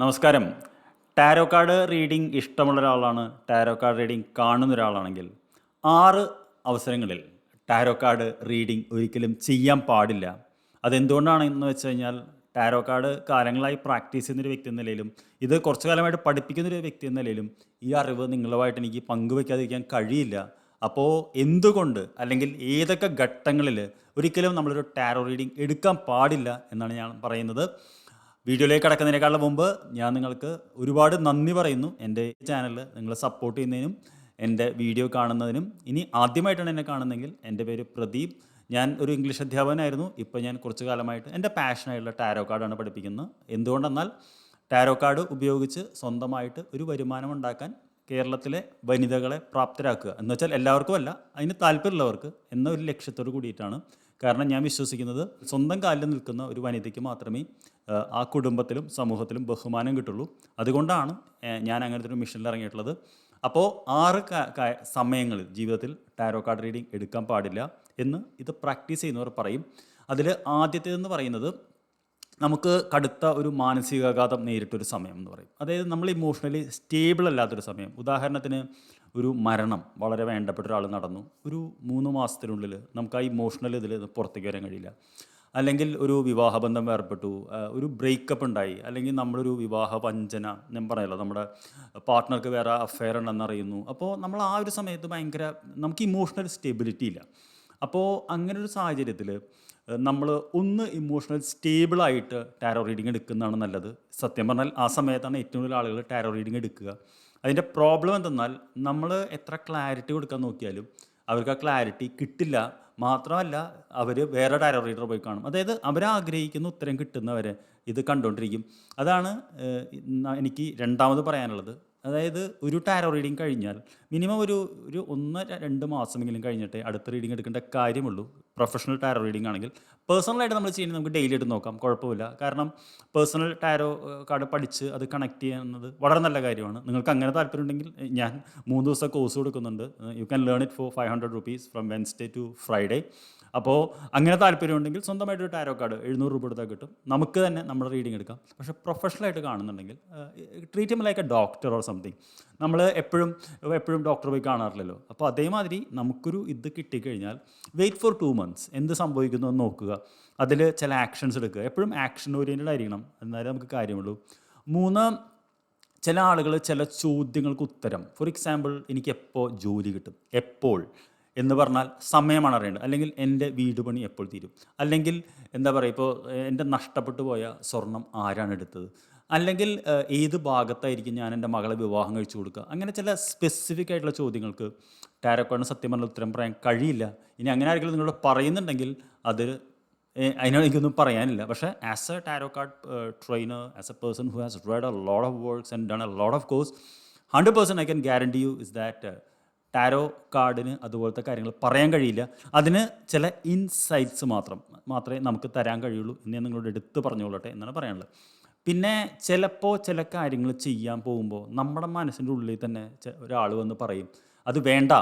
നമസ്കാരം. Tarot card reading ഇഷ്ടമുള്ള ഒരാളാണ് ടാരോ കാർഡ് റീഡിംഗ് കാണുന്ന ഒരാളാണെങ്കിൽ ആറ് അവസരങ്ങളിൽ ടാരോ കാർഡ് റീഡിംഗ് ഒരിക്കലും ചെയ്യാൻ പാടില്ല. അതെന്തുകൊണ്ടാണെന്ന് വെച്ച് കഴിഞ്ഞാൽ ടാരോ കാർഡ് കാലങ്ങളായി പ്രാക്ടീസ് ചെയ്യുന്നൊരു വ്യക്തി എന്ന നിലയിലും ഇത് കുറച്ചു കാലമായിട്ട് പഠിപ്പിക്കുന്നൊരു വ്യക്തി എന്ന നിലയിലും ഈ അറിവ് നിങ്ങളുമായിട്ട് എനിക്ക് പങ്കുവയ്ക്കാതിരിക്കാൻ കഴിയില്ല. അപ്പോൾ എന്തുകൊണ്ട് അല്ലെങ്കിൽ ഏതൊക്കെ ഘട്ടങ്ങളിൽ ഒരിക്കലും നമ്മളൊരു ടാരോ റീഡിംഗ് എടുക്കാൻ പാടില്ല എന്നാണ് ഞാൻ പറയുന്നത്. വീഡിയോയിലേക്ക് കടക്കുന്നതിനേക്കാളും മുമ്പ് ഞാൻ നിങ്ങൾക്ക് ഒരുപാട് നന്ദി പറയുന്നു. എന്റെ ചാനൽ നിങ്ങൾ സപ്പോർട്ട് ചെയ്യുന്നതിനും എന്റെ വീഡിയോ കാണുന്നതിനും. ഇനി ആദ്യമായിട്ടാണ് എന്നെ കാണുന്നതെങ്കിൽ എന്റെ പേര് പ്രദീപ്. ഞാൻ ഒരു ഇംഗ്ലീഷ് അധ്യാപകനായിരുന്നു. ഇപ്പോൾ ഞാൻ കുറച്ച് കാലമായിട്ട് എന്റെ പാഷനായിട്ടുള്ള ടാരോ കാർഡാണ് പഠിപ്പിക്കുന്നത്. എന്തുകൊണ്ടെന്നാൽ ടാരോ കാർഡ് ഉപയോഗിച്ച് സ്വന്തമായിട്ട് ഒരു വരുമാനം ഉണ്ടാക്കാൻ കേരളത്തിലെ വനിതകളെ പ്രാപ്തരാക്കുക. എന്ന് വെച്ചാൽ എല്ലാവർക്കും അല്ല അതിന് താല്പര്യമുള്ളവർക്ക് എന്ന ഒരു ലക്ഷ്യത്തോട് കൂടിയിട്ടാണ് കാരണം ഞാൻ വിശ്വസിക്കുന്നത് സ്വന്തം കാലിൽ നിൽക്കുന്ന ഒരു വനിതയ്ക്ക് മാത്രമേ ആ, കുടുംബത്തിലും സമൂഹത്തിലും ബഹുമാനം കിട്ടുള്ളൂ. അതുകൊണ്ടാണ് ഞാൻ അങ്ങനത്തെ ഒരു മിഷനിൽ ഇറങ്ങിയിട്ടുള്ളത്. അപ്പോൾ ആറ് സമയങ്ങളിൽ ജീവിതത്തിൽ ടാരോ കാർഡ് റീഡിംഗ് എടുക്കാൻ പാടില്ല എന്ന് ഇത് പ്രാക്ടീസ് ചെയ്യുന്നവർ പറയും. അതിൽ ആദ്യത്തേതെന്ന് പറയുന്നത് നമുക്ക് കടുത്ത ഒരു മാനസികാഘാതം നേരിട്ടൊരു സമയം എന്ന് പറയും. അതായത് നമ്മൾ ഇമോഷണലി സ്റ്റേബിൾ അല്ലാത്തൊരു സമയം. ഉദാഹരണത്തിന് ഒരു മരണം വളരെ വേണ്ടപ്പെട്ട ഒരാൾ നടന്നു. ഒരു മൂന്ന് മാസത്തിനുള്ളിൽ നമുക്ക് ആ ഇമോഷണൽ ഇതിൽ പുറത്തേക്ക് വരാൻ കഴിയില്ല. അല്ലെങ്കിൽ ഒരു വിവാഹബന്ധം വേർപെട്ടു ആ, ഒരു ബ്രേക്കപ്പ് ഉണ്ടായി. അല്ലെങ്കിൽ നമ്മളൊരു വിവാഹ വഞ്ചന ഞാൻ പറയല്ലോ നമ്മുടെ പാർട്ട്ണർക്ക് വേറെ അഫെയർ ഉണ്ടെന്ന് അറിയുന്നു. അപ്പോൾ നമ്മൾ ആ ഒരു സമയത്ത് ഭയങ്കര നമുക്ക് ഇമോഷണൽ സ്റ്റെബിലിറ്റി ഇല്ല. അപ്പോൾ അങ്ങനെ ഒരു സാഹചര്യത്തിൽ നമ്മൾ ഒന്ന് ഇമോഷണൽ സ്റ്റേബിളായിട്ട് ടാരോ റീഡിങ് എടുക്കുന്നതാണ് നല്ലത്. സത്യം പറഞ്ഞാൽ ആ സമയത്താണ് ഏറ്റവും കൂടുതൽ ആളുകൾ ടാരോ റീഡിങ് എടുക്കുക. അതിന്റെ പ്രോബ്ലം എന്തെന്നാൽ നമ്മൾ എത്ര ക്ലാരിറ്റി കൊടുക്കാൻ നോക്കിയാലും അവർക്ക് ആ ക്ലാരിറ്റി കിട്ടില്ല. മാത്രമല്ല അവർ വേറെ ടാരോ റീഡർ പോയി കാണും. അതായത് അവരാഗ്രഹിക്കുന്ന ഉത്തരം കിട്ടുന്നവരെ ഇത് കണ്ടുകൊണ്ടിരിക്കും അതാണ് എനിക്ക് രണ്ടാമത് പറയാനുള്ളത്. അതായത് ഒരു ടാരോ റീഡിങ് കഴിഞ്ഞാൽ മിനിമം ഒരു ഒരു ഒന്ന് രണ്ട് മാസമെങ്കിലും കഴിഞ്ഞിട്ട് അടുത്ത റീഡിങ് എടുക്കേണ്ട കാര്യമുള്ളൂ. പ്രൊഫഷണൽ ടാരോ റീഡിംഗ് ആണെങ്കിൽ. പേഴ്സണലായിട്ട് നമ്മൾ ചെയ്യുന്നത് നമുക്ക് ഡെയിലി എടുത്ത് നോക്കാം. കുഴപ്പമില്ല. കാരണം പേഴ്സണൽ ടാരോ കാർഡ് പഠിച്ച് അത് കണക്ട് ചെയ്യുന്നത് വളരെ നല്ല കാര്യമാണ്. നിങ്ങൾക്ക് അങ്ങനെ താല്പര്യമുണ്ടെങ്കിൽ ഞാൻ മൂന്ന് ദിവസം കോഴ്സ് കൊടുക്കുന്നുണ്ട്. You can learn it for five hundred rupees from Wednesday to Friday അപ്പോൾ അങ്ങനെ താല്പര്യമുണ്ടെങ്കിൽ സ്വന്തമായിട്ട് ഒരു ടാരോ കാർഡ് എഴുന്നൂറ് രൂപ എടുത്താൽ കിട്ടും. നമുക്ക് തന്നെ നമ്മുടെ റീഡിംഗ് എടുക്കാം. പക്ഷേ പ്രൊഫഷണലായിട്ട് കാണുന്നുണ്ടെങ്കിൽ treat like a doctor or something നമ്മൾ എപ്പോഴും എപ്പോഴും ഡോക്ടർ പോയി കാണാറില്ലല്ലോ. അപ്പോൾ അതേമാതിരി നമുക്കൊരു ഇത് കിട്ടിക്കഴിഞ്ഞാൽ വെയിറ്റ് ഫോർ ടു മന്ത്സ് എന്ത് സംഭവിക്കുന്നു എന്ന് നോക്കുക. അതിൽ ചില ആക്ഷൻസ് എടുക്കുക. എപ്പോഴും ആക്ഷൻ ഓറിയന്റഡ് ആയിരിക്കണം. എന്നാലേ നമുക്ക് കാര്യമുള്ളൂ. മൂന്ന് ചില ആളുകൾ ചില ചോദ്യങ്ങൾക്ക് ഉത്തരം. ഫോർ എക്സാമ്പിൾ എനിക്ക് എപ്പോൾ ജോലി കിട്ടും? എപ്പോൾ? എന്ന് പറഞ്ഞാൽ സമയമാണ് അറിയേണ്ടത്. അല്ലെങ്കിൽ എന്റെ വീട് പണി എപ്പോൾ തീരും? അല്ലെങ്കിൽ എന്താ പറയുക ഇപ്പോൾ എന്റെ നഷ്ടപ്പെട്ടു പോയ സ്വർണം ആരാണ് എടുത്തത്? അല്ലെങ്കിൽ ഏത് ഭാഗത്തായിരിക്കും ഞാൻ എന്റെ മകളെ വിവാഹം കഴിച്ചു കൊടുക്കുക? അങ്ങനെ ചില സ്പെസിഫിക് ആയിട്ടുള്ള ചോദ്യങ്ങൾക്ക് ടാരോക്കാണ് സത്യം പറഞ്ഞ ഉത്തരം പറയാൻ കഴിയില്ല. ഇനി അങ്ങനെ ആരെങ്കിലും നിങ്ങളോട് പറയുന്നുണ്ടെങ്കിൽ അത് അതിനോട് എനിക്കൊന്നും പറയാനില്ല. പക്ഷേ as a tarot card trainer as a person who has read a lot of works and done a lot of course hundred percent I can guarantee you is that tarot കാർഡിന് അതുപോലത്തെ കാര്യങ്ങൾ പറയാൻ കഴിയില്ല. അതിന് ചില ഇൻസൈറ്റ്സ് മാത്രം മാത്രമേ നമുക്ക് തരാൻ കഴിയുള്ളൂ. എന്ന് ഞാൻ നിങ്ങളോട് എടുത്ത് പറഞ്ഞുകൊള്ളട്ടെ എന്നാണ് പറയാനുള്ളത്. പിന്നെ ചിലപ്പോൾ ചില കാര്യങ്ങൾ ചെയ്യാൻ പോകുമ്പോൾ നമ്മുടെ മനസ്സിന്റെ ഉള്ളിൽ തന്നെ ഒരാൾ വന്ന് പറയും അത് വേണ്ട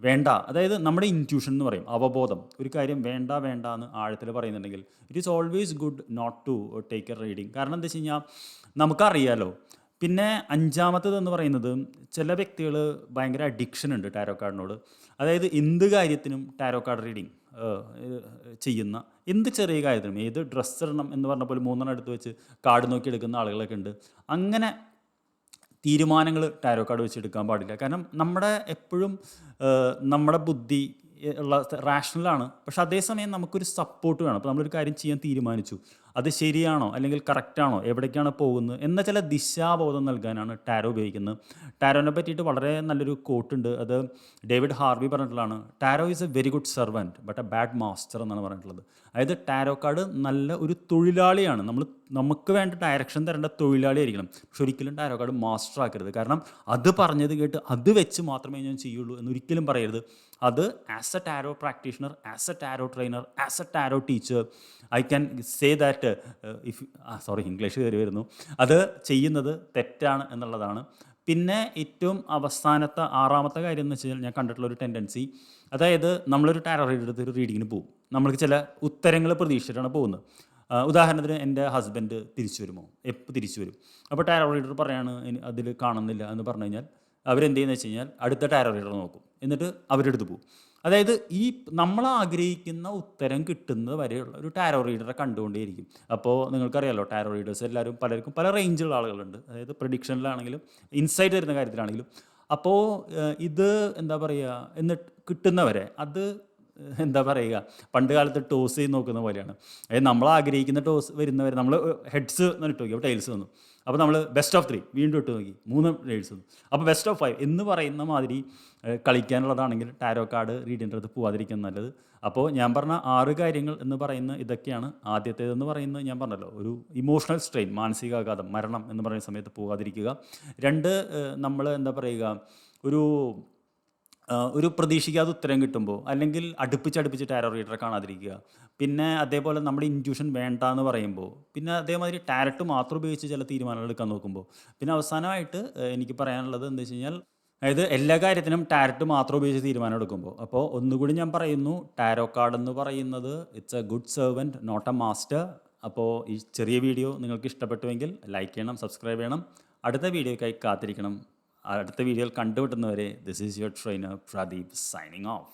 വേണ്ട. അതായത് നമ്മുടെ ഇന്റ്യൂഷൻ എന്ന് പറയും അവബോധം. ഒരു കാര്യം വേണ്ട വേണ്ട എന്ന് ആഴത്തിൽ പറയുന്നുണ്ടെങ്കിൽ it is always good not to take a reading കാരണം എന്താ വെച്ച് കഴിഞ്ഞാൽ നമുക്കറിയാലോ പിന്നെ അഞ്ചാമത്തേത് പറയുന്നത് ചില വ്യക്തികൾ ഭയങ്കര അഡിക്ഷൻ ഉണ്ട് ടാരോ കാർഡിനോട് അതായത് എന്ത് കാര്യത്തിനും ടാരോ കാർഡ് റീഡിങ് ചെയ്യുന്ന എന്ത് ചെറിയ കാര്യത്തിനും ഏത് ഡ്രസ്സ് ഇടണം എന്ന് പറഞ്ഞ പോലെ മൂന്നെണ്ണം എടുത്ത് വെച്ച് കാർഡ് നോക്കി എടുക്കുന്ന ആളുകളൊക്കെ ഉണ്ട്. അങ്ങനെ തീരുമാനങ്ങൾ ടാരോ കാർഡ് വെച്ച് എടുക്കാൻ പാടില്ല. കാരണം നമ്മുടെ എപ്പോഴും നമ്മുടെ ബുദ്ധി ഉള്ള റാഷണലാണ് പക്ഷെ അതേസമയം നമുക്കൊരു സപ്പോർട്ട് വേണം. അപ്പോൾ നമ്മളൊരു കാര്യം ചെയ്യാൻ തീരുമാനിച്ചു. അത് ശരിയാണോ? അല്ലെങ്കിൽ കറക്റ്റാണോ എവിടേക്കാണ് പോകുന്നത്? എന്ന ചില ദിശാബോധം നൽകാനാണ് ടാരോ ഉപയോഗിക്കുന്നത്. ടാരോനെ പറ്റിയിട്ട് വളരെ നല്ലൊരു കോട്ടുണ്ട് അത് ഡേവിഡ് ഹാർവി പറഞ്ഞിട്ടുള്ളതാണ്. Tarot is a very good servant but a bad master എന്നാണ് പറഞ്ഞിട്ടുള്ളത്. അതായത് ടാരോ കാർഡ് നല്ല ഒരു തൊഴിലാളിയാണ്. നമ്മൾ നമുക്ക് വേണ്ട ഡയറക്ഷൻ തരേണ്ട തൊഴിലാളി ആയിരിക്കണം. പക്ഷെ ഒരിക്കലും ടാരോ കാർഡ് മാസ്റ്റർ ആക്കരുത്. കാരണം അത് പറഞ്ഞത് കേട്ട് അത് വെച്ച് മാത്രമേ ഞാൻ ചെയ്യുള്ളൂ എന്ന് ഒരിക്കലും പറയരുത്. അത് as a tarot practitioner as a tarot trainer as a tarot teacher I can say that if sorry English കയറി വരുന്നു. അത് ചെയ്യുന്നത് തെറ്റാണ് എന്നുള്ളതാണ്. പിന്നെ ഏറ്റവും അവസാനത്തെ ആറാമത്തെ കാര്യം എന്ന് വെച്ച് കഴിഞ്ഞാൽ ഞാൻ കണ്ടിട്ടുള്ള ഒരു ടെൻഡൻസി അതായത് നമ്മളൊരു ടാരോ റീഡ് എടുത്ത് ഒരു റീഡിങ്ങിന് പോകും. നമ്മൾക്ക് ചില ഉത്തരങ്ങൾ പ്രതീക്ഷിച്ചിട്ടാണ് പോകുന്നത്. ഉദാഹരണത്തിന് എന്റെ ഹസ്ബൻഡ് തിരിച്ചു വരുമോ? എപ്പോൾ തിരിച്ചു വരും. അപ്പോൾ ടാരോ റീഡർ പറയാണ് അതിൽ കാണുന്നില്ല എന്ന് പറഞ്ഞു കഴിഞ്ഞാൽ അവരെന്ത് ചെയ്യുന്നത് വെച്ച് കഴിഞ്ഞാൽ അടുത്ത ടാരോ റീഡർ നോക്കും. എന്നിട്ട് അവരെടുത്ത് പോകും. അതായത് ഈ നമ്മൾ ആഗ്രഹിക്കുന്ന ഉത്തരം കിട്ടുന്നത് വരെയുള്ള ഒരു ടാരോ റീഡറെ കണ്ടുകൊണ്ടേയിരിക്കും. അപ്പോൾ നിങ്ങൾക്കറിയാലോ ടാരോ റീഡേഴ്സ് എല്ലാവരും പലർക്കും പല റേഞ്ചുള്ള ആളുകളുണ്ട്. അതായത് പ്രഡിക്ഷനിലാണെങ്കിലും ഇൻസൈറ്റ് വരുന്ന കാര്യത്തിലാണെങ്കിലും. അപ്പോൾ ഇത് എന്താ പറയുക എന്നിട്ട് കിട്ടുന്നവരെ അത് എന്താ പറയുക പണ്ട് കാലത്ത് ടോസ് ചെയ്ത് നോക്കുന്ന പോലെയാണ്. അതായത് നമ്മൾ ആഗ്രഹിക്കുന്ന ടോസ് വരുന്നവരെ നമ്മൾ ഹെഡ്സ് എന്ന് ഇട്ട് നോക്കി അപ്പോൾ ടൈൽസ് വന്നു. അപ്പോൾ നമ്മൾ ബെസ്റ്റ് ഓഫ് ത്രീ വീണ്ടും ഇട്ട് നോക്കി മൂന്ന് ടൈൽസ് വന്നു. അപ്പോൾ ബെസ്റ്റ് ഓഫ് ഫൈവ് എന്ന് പറയുന്ന മാതിരി കളിക്കാനുള്ളതാണെങ്കിൽ ടാരോ കാർഡ് റീഡിന്റെ അടുത്ത് പോവാതിരിക്കുന്ന നല്ലത്. അപ്പോൾ ഞാൻ പറഞ്ഞ ആറ് കാര്യങ്ങൾ എന്ന് പറയുന്ന ഇതൊക്കെയാണ് ആദ്യത്തേതെന്ന് പറയുന്നത് ഞാൻ പറഞ്ഞല്ലോ. ഒരു ഇമോഷണൽ സ്ട്രെയിൻ മാനസികാഘാതം മരണം എന്ന് പറയുന്ന സമയത്ത് പോകാതിരിക്കുക രണ്ട് നമ്മൾ എന്താ പറയുക ഒരു ഒരു പ്രതീക്ഷിക്കാതെ ഉത്തരം കിട്ടുമ്പോൾ അല്ലെങ്കിൽ അടുപ്പിച്ചടുപ്പിച്ച് ടാരോ റീഡറെ കാണാതിരിക്കുക. പിന്നെ അതേപോലെ നമ്മുടെ ഇന്റ്യൂഷൻ വേണ്ട എന്ന് പറയുമ്പോൾ പിന്നെ അതേമാതിരി ടാരറ്റ് മാത്രം ഉപയോഗിച്ച് ചില തീരുമാനങ്ങൾ എടുക്കാൻ നോക്കുമ്പോൾ. പിന്നെ അവസാനമായിട്ട് എനിക്ക് പറയാനുള്ളത് എന്താ വെച്ച് കഴിഞ്ഞാൽ അതായത് എല്ലാ കാര്യത്തിനും ടാരറ്റ് മാത്രം ഉപയോഗിച്ച് തീരുമാനം എടുക്കുമ്പോൾ. അപ്പോൾ ഒന്നുകൂടി ഞാൻ പറയുന്നു ടാരോ കാർഡ് എന്ന് പറയുന്നത് it's a good servant not a master അപ്പോൾ ഈ ചെറിയ വീഡിയോ നിങ്ങൾക്ക് ഇഷ്ടപ്പെട്ടുവെങ്കിൽ ലൈക്ക് ചെയ്യണം സബ്സ്ക്രൈബ് ചെയ്യണം. അടുത്ത വീഡിയോക്കായി കാത്തിരിക്കണം. അടുത്ത വീഡിയോയിൽ കണ്ടുമുട്ടുന്നവരെ this is your trainer Pradeep signing off